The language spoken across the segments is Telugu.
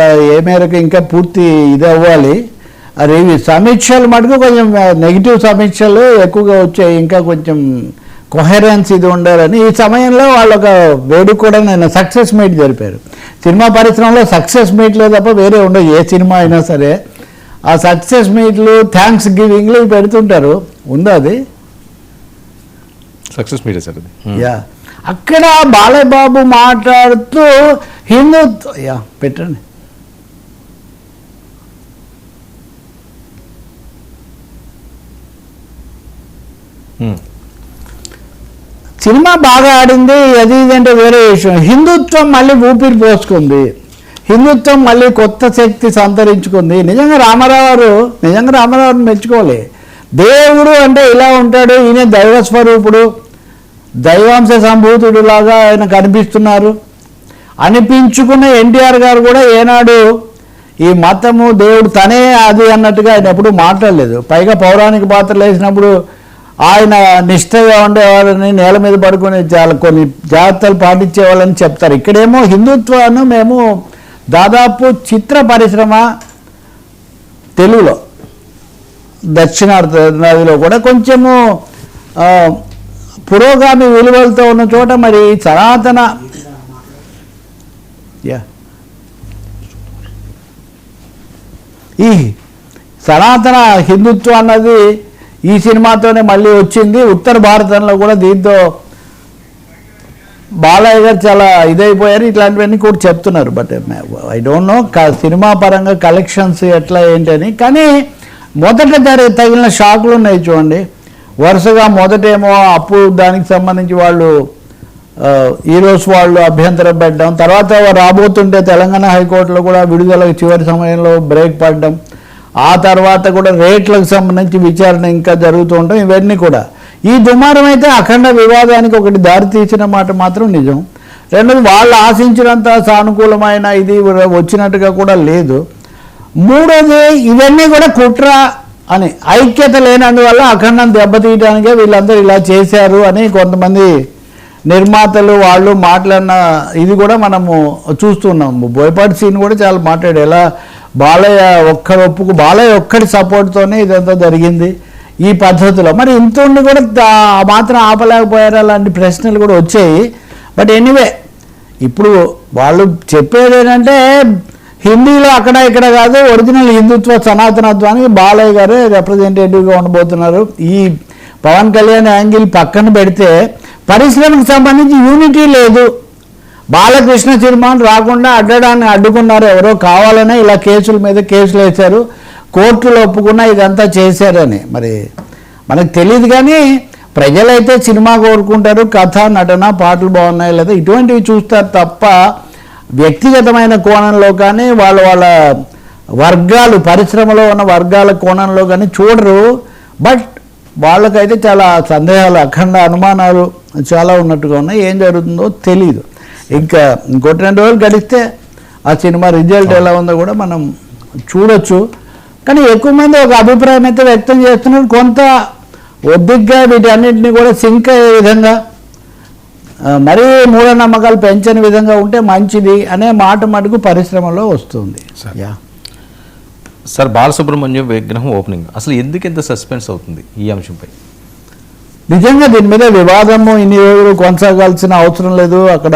ఏ మేరకు ఇంకా పూర్తి ఇది అవ్వాలి అది ఇవి సమీక్షలు మటుకు కొంచెం నెగిటివ్ సమీక్షలు ఎక్కువగా వచ్చాయి ఇంకా కొంచెం కొహెరెన్స్ ఇది ఉండాలని. ఈ సమయంలో వాళ్ళు ఒక వేడుక కూడా నేను సక్సెస్ మీట్ జరిపారు. సినిమా పరిశ్రమలో సక్సెస్ మీట్లు తప్ప వేరే ఉండవు ఏ సినిమా అయినా సరే. ఆ సక్సెస్ మీట్లు థ్యాంక్స్ గివింగ్లు పెడుతుంటారు. ఉందా అది? సక్సెస్ మీరే సార్ అది? యా. అక్కడ బాలయ్యబాబు మాట్లాడుతూ హిందుత్వ యా పెట్టండి. Hmm. సినిమా బాగా ఆడింది అది ఇది అంటే వేరే విషయం. హిందుత్వం మళ్ళీ ఊపిరి పోసుకుంది. హిందుత్వం మళ్ళీ కొత్త శక్తి సంతరించుకుంది. నిజంగా రామారావు గారు నిజంగా రామారావుని మెచ్చుకోవాలి. దేవుడు అంటే ఇలా ఉంటాడు ఈయన దైవ స్వరూపుడు దైవాంశ సంభూతుడు లాగా ఆయన కనిపిస్తున్నారు. అనిపించుకున్న ఎన్టీఆర్ గారు కూడా ఏనాడు ఈ మతము దేవుడు తనే అది అన్నట్టుగా ఆయన ఎప్పుడు మాట్లాడలేదు. పైగా పౌరాణిక పాత్రలు వేసినప్పుడు ఆయన నిష్ఠగా ఉండేవాళ్ళని నేల మీద పడుకునే చాలా కొన్ని జాగ్రత్తలు పాటించేవాళ్ళని చెప్తారు. ఇక్కడేమో హిందుత్వాన్ని మేము దాదాపు చిత్ర పరిశ్రమ తెలుగులో దక్షిణార్థ నదిలో కూడా కొంచెము పురోగామి విలువలతో ఉన్న చోట మరి సనాతన యా. ఈ సనాతన హిందుత్వం అన్నది ఈ సినిమాతోనే మళ్ళీ వచ్చింది. ఉత్తర భారతంలో కూడా దీంతో బాలయ్య గారు చాలా ఇదైపోయారు. ఇట్లాంటివన్నీ కూడా చెప్తున్నారు. But I don't know cinema పరంగా కలెక్షన్స్ ఎట్లా ఏంటని. కానీ మొదట జరి తగిలిన షాకులు ఉన్నాయి చూడండి. వరుసగా మొదటేమో అప్పు దానికి సంబంధించి వాళ్ళు హీరోస్ వాళ్ళు అభ్యంతరం పెట్టడం. తర్వాత రాబోతుంటే తెలంగాణ హైకోర్టులో కూడా విడుదల చివరి సమయంలో బ్రేక్ పడడం. ఆ తర్వాత కూడా రేట్లకు సంబంధించి విచారణ ఇంకా జరుగుతూ ఉంటాం ఇవన్నీ కూడా. ఈ దుమారం అయితే అఖండ వివాదానికి ఒకటి దారి తీసిన మాట మాత్రం నిజం. రెండోది వాళ్ళు ఆశించినంత సానుకూలమైన ఇది వచ్చినట్టుగా కూడా లేదు. మూడోది ఇవన్నీ కూడా కుట్ర అని ఐక్యత లేనందువల్ల అఖండం దెబ్బతీయడానికే వీళ్ళందరూ ఇలా చేశారు అని కొంతమంది నిర్మాతలు వాళ్ళు మాట్లాడిన ఇది కూడా మనము చూస్తున్నాము బోయపాటి సీన్ కూడా చాలా మాట్లాడు ఎలా బాలయ్య ఒక్కడి ఒప్పుకు బాలయ్య ఒక్కడి సపోర్ట్తోనే ఇదంతా జరిగింది. ఈ పద్ధతిలో. మరి ఇంత ఉండి కూడా మాత్రం ఆపలేకపోయారా? అలాంటి ప్రశ్నలు కూడా వచ్చాయి. బట్ ఎనీవే ఇప్పుడు వాళ్ళు చెప్పేది ఏంటంటే హిందీలో అక్కడ ఇక్కడ కాదు ఒరిజినల్ హిందుత్వ సనాతనత్వానికి బాలయ్య గారు రిప్రజెంటేటివ్గా ఉండబోతున్నారు. ఈ పవన్ కళ్యాణ్ యాంగిల్ పక్కన పెడితే పరిశ్రమకు సంబంధించి యూనిటీ లేదు. బాలకృష్ణ సినిమాను రాకుండా అడ్డడాన్ని అడ్డుకున్నారు. ఎవరో కావాలనే ఇలా కేసుల మీద కేసులు వేశారు. కోర్టులు ఒప్పుకున్నా ఇదంతా చేశారని. మరి మనకు తెలియదు కానీ ప్రజలైతే సినిమా కోరుకుంటారు. కథ నటన పాటలు బాగున్నాయి లేదా ఇటువంటివి చూస్తారు తప్ప వ్యక్తిగతమైన కోణంలో కానీ వాళ్ళ వాళ్ళ వర్గాలు పరిశ్రమలో ఉన్న వర్గాల కోణంలో కానీ చూడరు. బట్ వాళ్ళకైతే చాలా సందేహాలు అఖండ అనుమానాలు చాలా ఉన్నట్టుగా ఉన్నాయి. ఏం జరుగుతుందో తెలియదు ఇంకా ఇంకోటి రెండు రోజులు గడిస్తే ఆ సినిమా రిజల్ట్ ఎలా ఉందో కూడా మనం చూడొచ్చు. కానీ ఎక్కువ మంది ఒక అభిప్రాయం అయితే వ్యక్తం చేస్తున్నారు. కొంత ఒద్దిగ్గా వీటన్నిటిని కూడా సింక్ అయ్యే విధంగా మరీ మూఢనమ్మకాలు పెంచని విధంగా ఉంటే మంచిది అనే మాట మటుకు పరిశ్రమలో వస్తుంది. సార్. బాలసుబ్రహ్మణ్యం విగ్రహం ఓపెనింగ్. అసలు ఎందుకు ఇంత సస్పెన్స్ అవుతుంది ఈ అంశంపై? నిజంగా దీని మీద వివాదము ఇన్ని రోజులు కొనసాగాల్సిన అవసరం లేదు. అక్కడ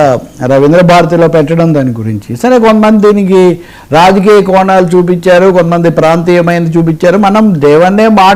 రవీంద్ర భారతిలో పెట్టడం దాని గురించి. సరే కొంతమంది దీనికి రాజకీయ కోణాలు చూపించారు కొంతమంది ప్రాంతీయమైనది చూపించారు. మనం దేవన్నే మాట